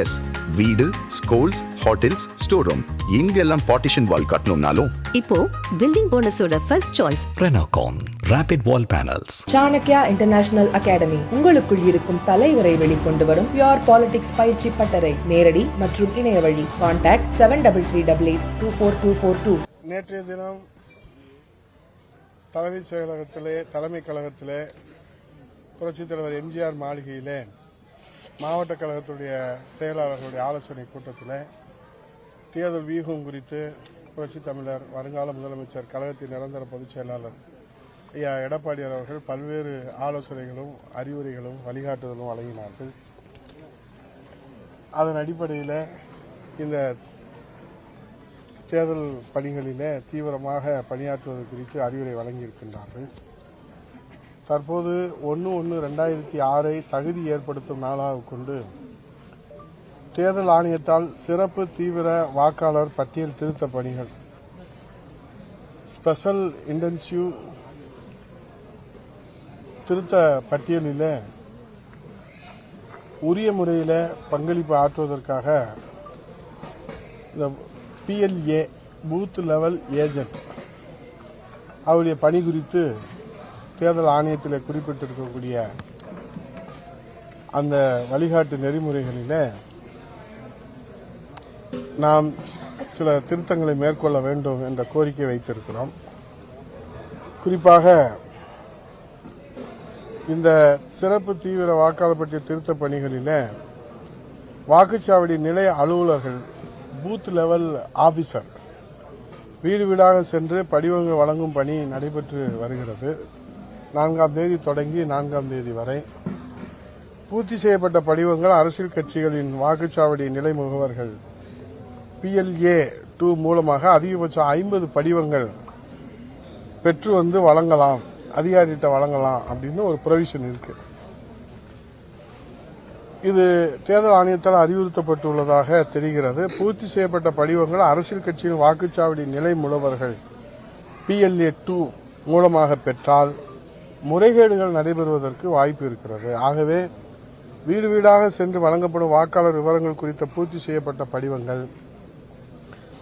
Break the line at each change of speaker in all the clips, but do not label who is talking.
S வீடு schools hotels store room இங்கெல்லாம் partition wall கட்டணும்னாலும்.
இப்போ building போனஸோட first choice
Renocon Rapid Wall Panels.
Chanakya international academy உங்களுக்குள் இருக்கும் தலைவரை வெளிக்கொண்டு வரும் பியோர் பாலிடிக்ஸ் பயிற்சி பட்டறை. நேரடி மற்றும் இணைய வழி. Contact seven double three double eight two four two four two
நேற்றைய தினம் தலைமைச் செயலகத்திலே தலைமை கழகத்திலே புரட்சித் தலைவர் எம்ஜிஆர் மாளிகையிலே மாவட்ட கழகத்துடைய செயலாளர்களுடைய ஆலோசனை கூட்டத்தில் தேர்தல் வியூகம் குறித்து புரட்சித் தமிழர் வருங்கால முதலமைச்சர் கழகத்தின் நிரந்தர பொதுச் செயலாளர் ஐயா எடப்பாடியார் அவர்கள் பல்வேறு ஆலோசனைகளும் அறிவுரைகளும் வழிகாட்டுதலும் வழங்கினார்கள். அதன் அடிப்படையில் இந்த தேர்தல் பணிகளிலே தீவிரமாக பணியாற்றுவது குறித்து அறிவுரை வழங்கியிருக்கின்றார்கள். தற்போது ஒன்று ஒன்று ரெண்டாயிரத்தி ஆறை தகுதி ஏற்படுத்தும் நாளாக கொண்டு தேர்தல் ஆணையத்தால் சிறப்பு தீவிர வாக்காளர் பட்டியல் திருத்த பணிகள். ஸ்பெஷல் இன்டென்சிவ் திருத்த பட்டியலில் உரிய முறையில் பங்களிப்பு ஆற்றுவதற்காக இந்த பிஎல்ஏ பூத் லெவல் ஏஜென்ட் அவருடைய பணி குறித்து தேர்தல் ஆணையத்தில் குறிப்பிட்டிருக்கக்கூடிய அந்த வழிகாட்டு நெறிமுறைகளில் நாம் சில திருத்தங்களை மேற்கொள்ள வேண்டும் என்ற கோரிக்கை வைத்திருக்கிறோம். குறிப்பாக இந்த சிறப்பு தீவிர வாக்காளர் பற்றிய திருத்த பணிகளில் வாக்குச்சாவடி நிலைய அலுவலர்கள் பூத் லெவல் ஆபீசர் வீடு வீடாக சென்று படிவங்கள் வழங்கும் பணி நடைபெற்று வருகிறது. நான்காம் தேதி தொடங்கி நான்காம் தேதி வரை பூர்த்தி செய்யப்பட்ட படிவங்கள் அரசியல் கட்சிகளின் வாக்குச்சாவடி நிலை முகவர்கள். பிஎல்ஏ டூ மூலமாக அதிகபட்சம் ஐம்பது படிவங்கள் பெற்று வந்து வழங்கலாம் அதிகாரிகிட்ட வழங்கலாம் அப்படின்னு ஒரு ப்ரொவிஷன் இருக்கு. இது தேர்தல் ஆணையத்தால் அறிவுறுத்தப்பட்டுள்ளதாக தெரிகிறது. பூர்த்தி செய்யப்பட்ட படிவங்கள் அரசியல் கட்சியின் வாக்குச்சாவடி நிலை முகவர்கள் பிஎல்ஏ டூ மூலமாக பெற்றால் முறைகேடுகள் நடைபெறுவதற்கு வாய்ப்பு இருக்கிறது. ஆகவே வீடு வீடாக சென்று வழங்கப்படும் வாக்காளர் விவரங்கள் குறித்த பூர்த்தி செய்யப்பட்ட படிவங்கள்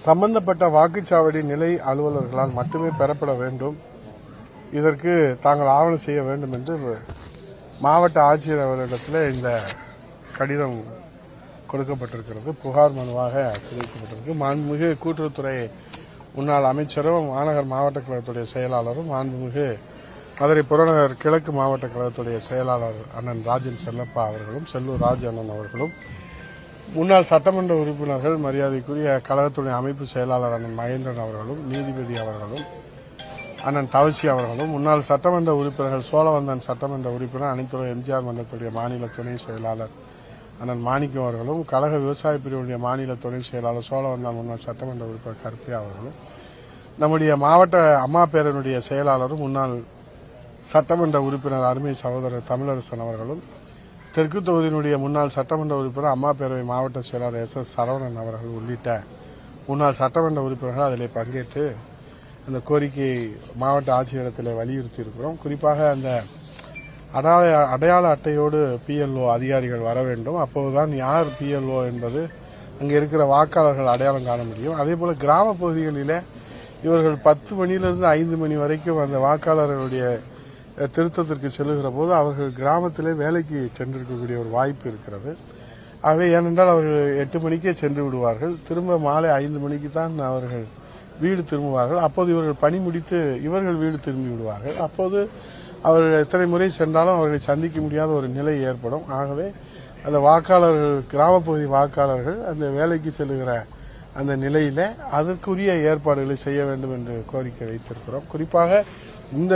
சம்பந்தப்பட்ட வாக்குச்சாவடி நிலை அலுவலர்களால் மட்டுமே பெறப்பட வேண்டும். இதற்கு தாங்கள் ஆவணம் செய்ய வேண்டும் என்று மாவட்ட ஆட்சியர் அவர்களிடத்தில் இந்த கடிதம் கொடுக்கப்பட்டிருக்கிறது. புகார் மனுவாக தெரிவிக்கப்பட்டிருக்கு. மாண்புமிகு கூட்டுறவுத்துறை முன்னாள் அமைச்சரும் மாநகர் மாவட்ட கழகத்துடைய செயலாளரும் மாண்புமிகு மதுரை புறநகர் கிழக்கு மாவட்ட கழகத்துடைய செயலாளர் அண்ணன் ராஜன் செல்லப்பா அவர்களும் செல்லூர் ராஜ் அண்ணன் அவர்களும் முன்னாள் சட்டமன்ற உறுப்பினர்கள் மரியாதைக்குரிய கழகத்துடைய அமைப்பு செயலாளர் அண்ணன் மகேந்திரன் அவர்களும் நீதிபதி அவர்களும் அண்ணன் தவசி அவர்களும் முன்னாள் சட்டமன்ற உறுப்பினர்கள் சோழவந்தன் சட்டமன்ற உறுப்பினர் அனைத்துறை எம்ஜிஆர் மன்றத்துடைய மாநில துணை செயலாளர் அண்ணன் மாணிக்கம் அவர்களும் கழக விவசாய பிரிவுடைய மாநில துணை செயலாளர் சோழவந்தான் முன்னாள் சட்டமன்ற உறுப்பினர் கருப்பையா அவர்களும் நம்முடைய மாவட்ட அம்மா பேரனுடைய செயலாளரும் முன்னாள் சட்டமன்ற உறுப்பினர் அருமை சகோதரர் தமிழரசன் அவர்களும் தெற்கு தொகுதியினுடைய முன்னாள் சட்டமன்ற உறுப்பினர் அம்மா பேரவை மாவட்ட செயலாளர் எஸ் எஸ் சரவணன் அவர்கள் உள்ளிட்ட முன்னாள் சட்டமன்ற உறுப்பினர்கள் அதில் பங்கேற்று அந்த கோரிக்கையை மாவட்ட ஆட்சியரிடத்தில் வலியுறுத்தி இருக்கிறோம் குறிப்பாக அந்த அடையாள அடையாள அட்டையோடு பிஎல்ஓ அதிகாரிகள் வர வேண்டும். அப்போதுதான் யார் பிஎல்ஓ என்பது அங்கே இருக்கிற வாக்காளர்கள் அடையாளம் காண முடியும். அதே போல் கிராம பகுதிகளில் இவர்கள் பத்து மணியிலிருந்து ஐந்து மணி வரைக்கும் அந்த வாக்காளர்களுடைய திருத்தத்திற்கு செல்லுகிற போது அவர்கள் கிராமத்திலே வேலைக்கு சென்றிருக்கக்கூடிய ஒரு வாய்ப்பு இருக்கிறது. ஆகவே ஏனென்றால் அவர்கள் எட்டு மணிக்கே சென்று விடுவார்கள். திரும்ப மாலை ஐந்து மணிக்கு தான் அவர்கள் வீடு திரும்புவார்கள். அப்போது இவர்கள் பணி முடித்து இவர்கள் வீடு திரும்பி விடுவார்கள். அப்போது அவர்கள் எத்தனை முறை சென்றாலும் அவர்களை சந்திக்க முடியாத ஒரு நிலை ஏற்படும். ஆகவே அந்த வாக்காளர்கள் கிராமப்பகுதி வாக்காளர்கள் அந்த வேலைக்கு செல்லுகிற அந்த நிலையில அதற்குரிய ஏற்பாடுகளை செய்ய வேண்டும் என்று கோரிக்கை வைத்திருக்கிறோம். குறிப்பாக இந்த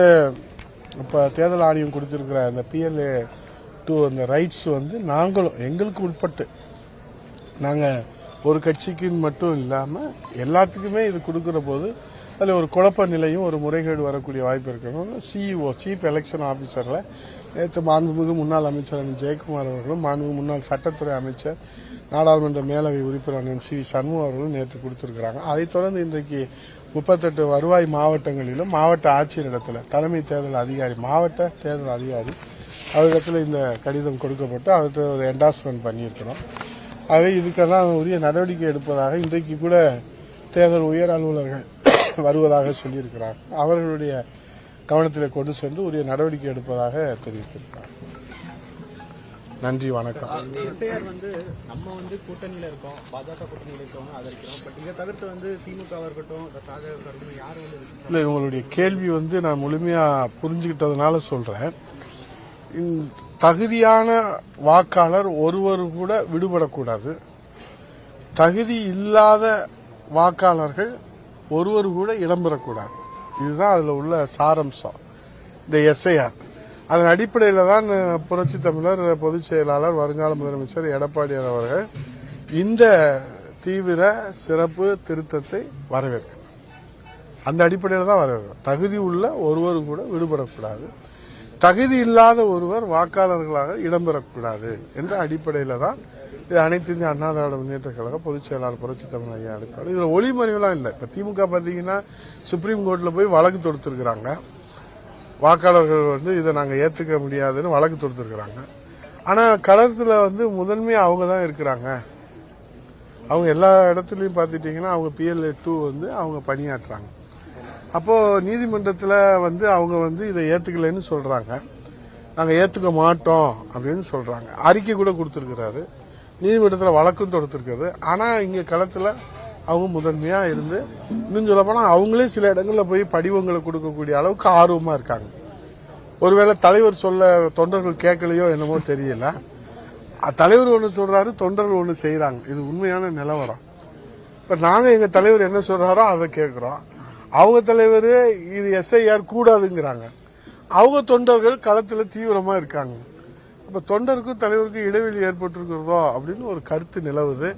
இப்போ தேர்தல் ஆணையம் கொடுத்துருக்குற அந்த பிஎல்ஏ டூ அந்த ரைட்ஸ் வந்து நாங்களும் எங்களுக்கு உட்பட்டு. நாங்கள் ஒரு கட்சிக்குன்னு மட்டும் இல்லாமல் எல்லாத்துக்குமே இது கொடுக்குற போது அதில் ஒரு குழப்ப நிலையும் ஒரு முறைகேடு வரக்கூடிய வாய்ப்பு இருக்கணும் சிஇஓ சீஃப் எலெக்ஷன் ஆஃபீஸரில் நேற்று மாண்புமிகு முன்னாள் அமைச்சர் அண்ணன் ஜெயக்குமார் அவர்களும் மாண்புமிகு முன்னாள் சட்டத்துறை அமைச்சர் நாடாளுமன்ற மேலவை உறுப்பினர் அண்ணன் சி சண்முக சண்முகம் அவர்களும் நேற்று கொடுத்துருக்குறாங்க. அதைத் தொடர்ந்து இன்றைக்கு முப்பத்தெட்டு வருவாய் மாவட்டங்களிலும் மாவட்ட ஆட்சியரிடத்தில் தலைமை தேர்தல் அதிகாரி மாவட்ட தேர்தல் அதிகாரி அவரிடத்தில் இந்த கடிதம் கொடுக்கப்பட்டு அவர்கிட்ட ஒரு என்டாஸ்மெண்ட் பண்ணியிருக்கிறோம். ஆகவே இதுக்கெல்லாம் உரிய நடவடிக்கை எடுப்பதாக இன்றைக்கு கூட தேர்தல் உயர் அலுவலர்கள் வருவதாக சொல்லியிருக்கிறார் அவர்களுடைய கவனத்தில் கொண்டு சென்று உரிய நடவடிக்கை எடுப்பதாக தெரிவித்திருக்கிறார் நன்றி வணக்கம்.
எஸ்ஐஆர் வந்து நம்ம வந்து கூட்டணியில இருக்கோம் பாஜக கூட்டணியில இருக்கவங்க ஆதரிக்கிறோம். பட் இதை தவிர்த்து வந்து திமுக இருக்கட்டும் யார் வந்து
இல்லை உங்களுடைய கேள்வி வந்து நான் முழுமையா புரிஞ்சுக்கிட்டதுனால இந்த தகுதியான வாக்காளர் ஒருவர் கூட விடுபடக்கூடாது. தகுதி இல்லாத வாக்காளர்கள் ஒருவர் கூட இடம்பெறக்கூடாது இதுதான் அதில் உள்ள சாரம்சம். இந்த எஸ்ஐஆர் அதன் அடிப்படையில் தான் புரட்சி தமிழர் பொதுச் செயலாளர் வருங்கால முதலமைச்சர் எடப்பாடியார் அவர்கள் இந்த தீவிர சிறப்பு திருத்தத்தை வரவேற்கிறார் அந்த அடிப்படையில் தான் வரவேற்கிறோம் தகுதி உள்ள ஒருவர் கூட விடுபடக்கூடாது. தகுதி இல்லாத ஒருவர் வாக்காளர்களாக இடம்பெறக்கூடாது என்ற அடிப்படையில் தான் இது அனைத்து இந்திய அண்ணா திராவிட முன்னேற்ற கழக பொதுச் செயலாளர் புரட்சி தமிழ் ஐயா எடுப்பார் இதில் ஒளிமறைவுலாம் இல்லை. இப்போ திமுக பார்த்தீங்கன்னா சுப்ரீம் கோர்ட்டில் போய் வழக்கு தொடுத்துருக்குறாங்க. வாக்காளர்கள் வந்து இதை நாங்கள் ஏற்றுக்க முடியாதுன்னு வழக்கு தொடுத்துருக்குறாங்க. ஆனால் களத்தில் வந்து முதன்மையாக அவங்க தான் இருக்கிறாங்க. அவங்க எல்லா இடத்துலையும் பார்த்துட்டிங்கன்னா அவங்க பிஎல்ஏ டூ வந்து அவங்க பணியாற்றுறாங்க அப்போது நீதிமன்றத்தில் வந்து அவங்க வந்து இதை ஏற்றுக்கலைன்னு சொல்கிறாங்க நாங்கள் ஏற்றுக்க மாட்டோம் அப்படின்னு சொல்கிறாங்க அறிக்கை கூட கொடுத்துருக்குறாரு. நீதிமன்றத்தில் வழக்கும் தொடுத்துருக்குறது. ஆனால் இங்கே களத்தில் அவங்க முதன்மையாக இருந்து இன்னும் சொல்லப்போனால் அவங்களே சில இடங்களில் போய் படிவங்களை கொடுக்கக்கூடிய அளவுக்கு ஆர்வமாக இருக்காங்க. ஒருவேளை தலைவர் சொல்ல தொண்டர்கள் கேட்கலையோ என்னமோ தெரியல. தலைவர் ஒன்று சொல்கிறாரு தொண்டர்கள் ஒன்று செய்கிறாங்க இது உண்மையான நிலவரம். இப்போ நாங்கள் எங்கள் தலைவர் என்ன சொல்கிறாரோ அதை கேட்குறோம். அவங்க தலைவர் இது எஸ்ஐஆர் கூடாதுங்கிறாங்க. அவங்க தொண்டர்கள் களத்தில் தீவிரமாக இருக்காங்க. இப்போ தொண்டருக்கும் தலைவருக்கும் இடைவெளி ஏற்பட்டிருக்கிறதோ அப்படின்னு ஒரு கருத்து நிலவுது.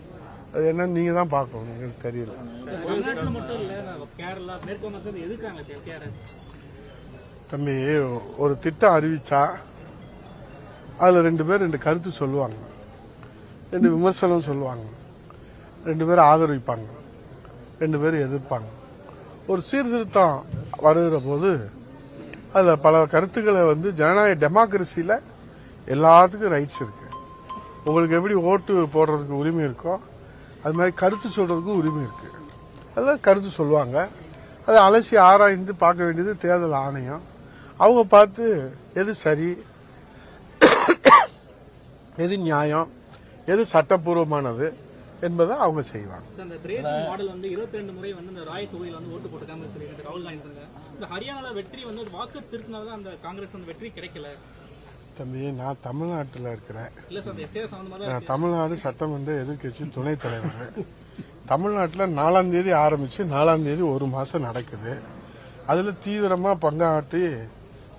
அது என்னன்னு நீங்கள் தான் பார்க்கணும். எனக்கு தெரியல. தம்பி ஒரு திட்டம் அறிவிச்சா அதில் ரெண்டு பேர் ரெண்டு கருத்து சொல்லுவாங்க. ரெண்டு விமர்சனம் சொல்லுவாங்க. ரெண்டு பேர் ஆதரிப்பாங்க. ரெண்டு பேர் எதிர்ப்பாங்க. ஒரு சீர்திருத்தம் வருகிற போது அதில் பல கருத்துக்களை வந்து ஜனநாயக டெமோக்ரஸியில் எல்லாத்துக்கும் ரைட்ஸ் இருக்கு. உங்களுக்கு எப்படி ஓட்டு போடுறதுக்கு உரிமை இருக்கோ அது மாதிரி கருத்து சொல்கிறதுக்கு உரிமை இருக்குது அதெல்லாம் கருத்து சொல்லுவாங்க. அதை அலசி ஆராய்ந்து பார்க்க வேண்டியது தேர்தல் ஆணையம். அவங்க பார்த்து எது சரி எது நியாயம் எது சட்டப்பூர்வமானது என்பதை அவங்க செய்வாங்க.
ஹரியானால வெற்றி வந்து வாக்கு திருத்தினால அந்த காங்கிரஸ் வெற்றி கிடைக்கல.
தம்பி நான் தமிழ்நாட்டில் இருக்கிறேன். நான் தமிழ்நாடு சட்டமன்ற எதிர்க்கட்சி துணைத் தலைவர். தமிழ்நாட்டில் நாலாம் தேதி ஆரம்பிச்சு நாலாம் தேதி ஒரு மாசம் நடக்குது. அதுல தீவிரமா பங்காற்றி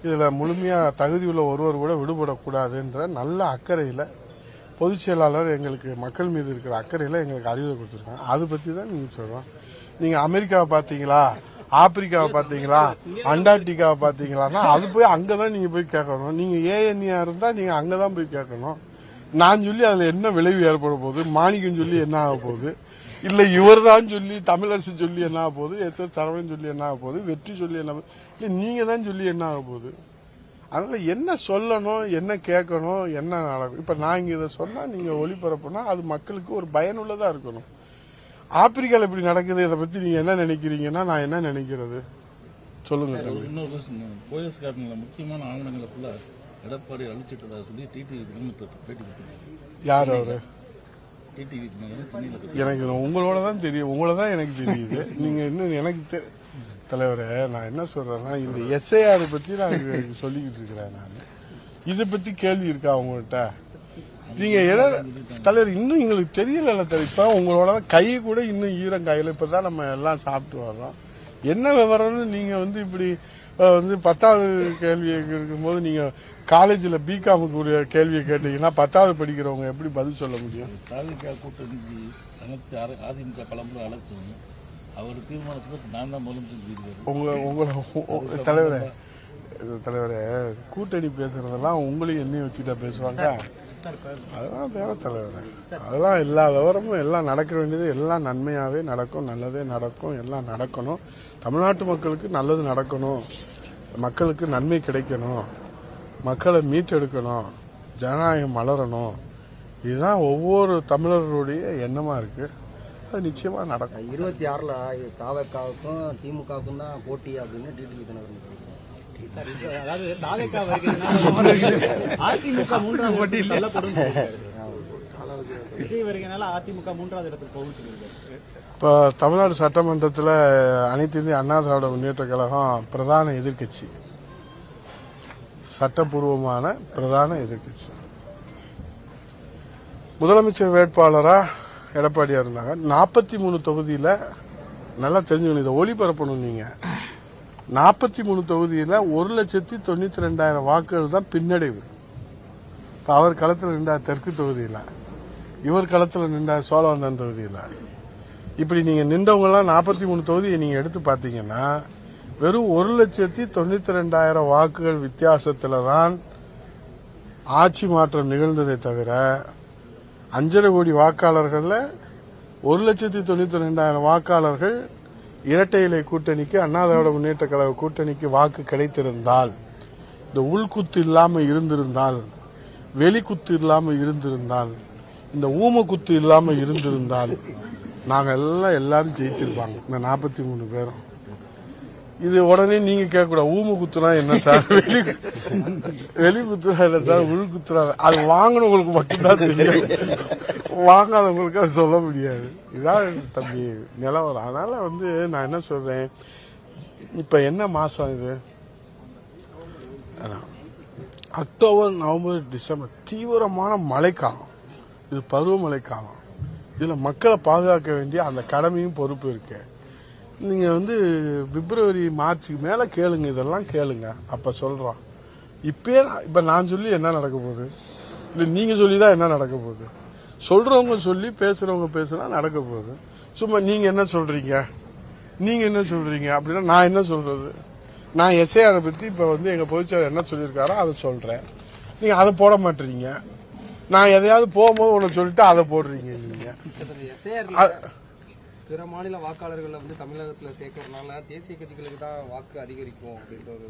இதுல முழுமையா தகுதியுள்ள ஒருவர் கூட விடுபடக்கூடாதுன்ற நல்ல அக்கறையில பொதுச் செயலாளர் எங்களுக்கு மக்கள் மீது இருக்கிற அக்கறையில எங்களுக்கு அறிவுரை கொடுத்துருக்காங்க. அதை பத்தி தான் நீங்க சொல்றோம். நீங்க அமெரிக்காவை பாத்தீங்களா ஆப்பிரிக்காவை பார்த்தீங்களா? அண்டார்டிகாவை பார்த்தீங்களான்னா அது போய் அங்கே தான் நீங்கள் போய் கேட்கணும். நீங்கள் நீங்க இருந்தால் நீங்கள் அங்கே தான் போய் கேட்கணும். நான் சொல்லி அதில் என்ன விளைவு ஏற்பட போகுது? மாணிக்கம் சொல்லி என்ன ஆக போகுது? இல்லை இவர் தான் சொல்லி தமிழரசு சொல்லி என்ன ஆக போகுது? எஸ் எஸ் சரவணன் சொல்லி என்ன ஆக போகுது? வெற்றி சொல்லி என்ன போகுது? இல்லை நீங்கள் தான் சொல்லி என்ன ஆக போகுது? அதனால் என்ன சொல்லணும் என்ன கேட்கணும் என்ன நடக்கும்? இப்போ நான் இங்கே இதை சொன்னால் நீங்கள் ஒளிபரப்புனா அது மக்களுக்கு ஒரு பயனுள்ளதாக இருக்கணும். ஆப்பிரிக்கால இப்படி நடக்குது இதை பத்தி நீங்க என்ன நினைக்கிறீங்கன்னா நான் என்ன நினைக்கிறது? சொல்லுங்க தம்பி.
இன்னொரு question. போயஸ் கார்டனில் முக்கியமான ஆவணங்களை ஃபுல்லா எடப்பாடி அழிச்சிட்டதா சொல்லி டிடிவி பேட்டி கொடுத்தாங்க
யார் அவரு? எனக்கு உங்களோட தான் தெரியும் உங்களை தான் எனக்கு தெரியுது. நீங்க இன்னும் எனக்கு தலைவரே நான் என்ன சொல்றேன்னா இந்த எஸ்ஐஆர் பத்தி நான் சொல்லிக்கிட்டு இருக்கிறேன் நான். இதை பத்தி கேள்வி இருக்கா உங்கள்கிட்ட நீங்க எதை தலைவர் இன்னும் எங்களுக்கு தெரியல தலைவர். இப்ப உங்களோட தான் கை கூட இன்னும் ஈரம் கையில இப்பதான் நம்ம எல்லாம் சாப்பிட்டு வர்றோம். என்ன விவரம்னு நீங்க வந்து இப்படி வந்து பத்தாவது கேள்வி இருக்கும்போது நீங்க காலேஜில் பிகாமுக்கு உரிய கேள்வியை கேட்டீங்கன்னா பத்தாவது படிக்கிறவங்க எப்படி பதில் சொல்ல முடியும்?
தாவிக கூட்டணிக்கு அனைத்து அர- அதிமுக பலமுறை அழைச்சோம் அவர் தீர்மானத்துக்கு நான் தான் முதலமைச்சர்
உங்க உங்களை உங்க- தலைவரே தலைவரே கூட்டணி பேசுறதெல்லாம் உங்களையும் என்னையும் வச்சுட்டா பேசுவாங்க அதெல்லாம் தேவை தலைவரே. அதெல்லாம் எல்லா விவரமும் எல்லாம் நடக்க வேண்டியது எல்லாம் நன்மையாகவே நடக்கும் நல்லதே நடக்கும் எல்லாம் நடக்கணும். தமிழ்நாட்டு மக்களுக்கு நல்லது நடக்கணும். மக்களுக்கு நன்மை கிடைக்கணும். மக்களை மீட்டெடுக்கணும். ஜனநாயகம் மலரணும். இதுதான் ஒவ்வொரு தமிழர்களுடைய எண்ணமாக இருக்குது அது நிச்சயமாக நடக்கும்.
இருபத்தி ஆறில் தாவக்காவுக்கும் திமுகவுக்கும் தான் போட்டி அப்படின்னு டிடிவி தினகரன்
அதாவது தாவேக்கா அதிமுக மூன்றாவது போட்டியில். தள்ளப்படும் விஜய் வருகிறனால அதிமுக மூன்றாவது இடத்துக்கு போகும் சொல்லியிருக்காரு.
இப்போ தமிழ்நாடு சட்டமன்றத்தில் அனைத்து இந்திய அண்ணா திராவிட முன்னேற்ற கழகம் பிரதான எதிர்க்கட்சி. சட்டப்பூர்வமான பிரதான எதிர்க்கட்சி. முதலமைச்சர் வேட்பாளரா எடப்பாடியா இருந்தாங்க. நாற்பத்தி மூணு தொகுதியில நல்லா தெரிஞ்சுக்கணும். இதை ஒளிபரப்பணும் நீங்க. நாற்பத்தி மூணு தொகுதியில் ஒரு லட்சத்தி தொண்ணூத்தி ரெண்டாயிரம் வாக்குகள் தான் பின்னடைவு. அவர் களத்தில் நின்றார் தெற்கு தொகுதியில் இவர் களத்தில் நின்றார் சோழவந்தன் தொகுதியில். இப்படி நீங்கள் நின்றவங்கலாம் நாற்பத்தி மூணு தொகுதியை நீங்கள் எடுத்து பார்த்தீங்கன்னா வெறும் ஒரு லட்சத்தி தொண்ணூத்தி ரெண்டாயிரம் வாக்குகள் வித்தியாசத்தில் தான் ஆட்சி மாற்றம் நிகழ்ந்ததை தவிர அஞ்சரை கோடி வாக்காளர்களில் ஒரு லட்சத்தி தொண்ணூத்தி ரெண்டாயிரம் வாக்காளர்கள் இரட்டை இலை கூட்டணிக்கு அண்ணாதிராவிட முன்னேற்ற கழக கூட்டணிக்கு வாக்கு கிடைத்திருந்தால் இந்த உள்குத்து இல்லாமல் இருந்திருந்தால் வெளிக்குத்து இல்லாமல் இருந்திருந்தால் இந்த ஊம குத்து இல்லாமல் இருந்திருந்தால் நாங்கள் எல்லாம் எல்லாரும் ஜெயிச்சிருப்பாங்க. இந்த நாற்பத்தி மூணு பேரும். இது உடனே நீங்க கேட்கக்கூடாது ஊம குத்துனா என்ன சார்? வெளி வெளி குத்துனா என்ன சார்? உள் குத்துனா அது வாங்கினவங்களுக்கு மட்டும்தான் தெரியும். வாங்காதவங்களுக்கு அது சொல்ல முடியாது. இதான் தம்பி நிலவரம். அதனால் வந்து நான் என்ன சொல்கிறேன் இப்போ என்ன மாதம் இது? October November December. தீவிரமான மழைக்காலம். இது பருவமழை காலம் மக்களை பாதுகாக்க வேண்டிய அந்த கடமையும் பொறுப்பு இருக்கு. நீங்கள் வந்து பிப்ரவரி மார்ச்சுக்கு மேலே கேளுங்க. இதெல்லாம் கேளுங்க. அப்போ சொல்கிறோம் இப்பயே நான்- நான் சொல்லி என்ன நடக்க போகுது? இல்லை நீங்கள் சொல்லி தான் என்ன நடக்க போகுது? சொல்றவங்க சொல்லி பேசுறவங்க பேசுனா நடக்க போகுது. சும்மா நீங்க என்ன சொல்றீங்க? நீங்க என்ன சொல்றீங்க? அப்படின்னா நான் என்ன சொல்றது? நான் எஸ்ஐஆரை பத்தி இப்ப வந்து எங்க பொதுச்செயலர் என்ன சொல்லியிருக்காரோ அதை சொல்றேன். நீங்க அதை போட மாட்டீங்க. நான் எதையாவது போகும்போது உனக்கு சொல்லிட்டு அதை போடுறீங்க நீங்க.
பிற மாநில வாக்காளர்களை வந்து தமிழகத்துல சேர்க்கறதுனால தேசிய கட்சிகளுக்கு தான் வாக்கு அதிகரிக்கும் அப்படின்ற ஒரு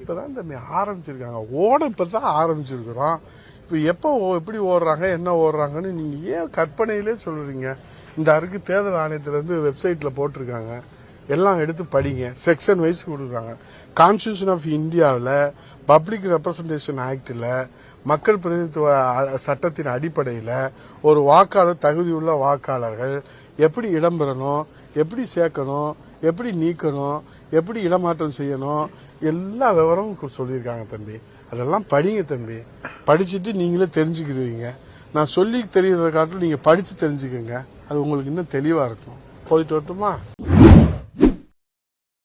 இப்போ
தான் தம்பி ஆரம்பிச்சிருக்காங்க. ஓட இப்போ தான் ஆரம்பிச்சிருக்கிறோம். இப்போ எப்போ ஓ- எப்படி ஓடுறாங்க என்ன ஓடுறாங்கன்னு நீங்கள் ஏன் கற்பனையிலே சொல்கிறீங்க இந்த அருக்கு தேர்தல் ஆணையத்திலேருந்து வெப்சைட்டில் போட்டிருக்காங்க. எல்லாம் எடுத்து படிங்க. செக்ஷன் வைஸ் கொடுக்குறாங்க. கான்ஸ்டியூஷன் ஆஃப் இந்தியாவில் பப்ளிக் ரெப்ரசன்டேஷன் ஆக்டில் மக்கள் பிரதிநிதித்துவ சட்டத்தின் அடிப்படையில் ஒரு வாக்காளர் தகுதியுள்ள வாக்காளர்கள் எப்படி இடம்பெறணும் எப்படி சேர்க்கணும் எப்படி நீக்கணும் எப்படி இடமாற்றம் செய்யணும்? எல்லா விவரமும் சொல்லியிருக்காங்க தம்பி. அதெல்லாம் படிங்க தம்பி. படிச்சுட்டு நீங்களே தெரிஞ்சுக்கிடுவீங்க. நான் சொல்லி தெரியறத காட்டிலும் நீங்கள் படித்து தெரிஞ்சுக்கோங்க. அது உங்களுக்கு இன்னும் தெளிவாக இருக்கும். போயிட்டு வரட்டுமா?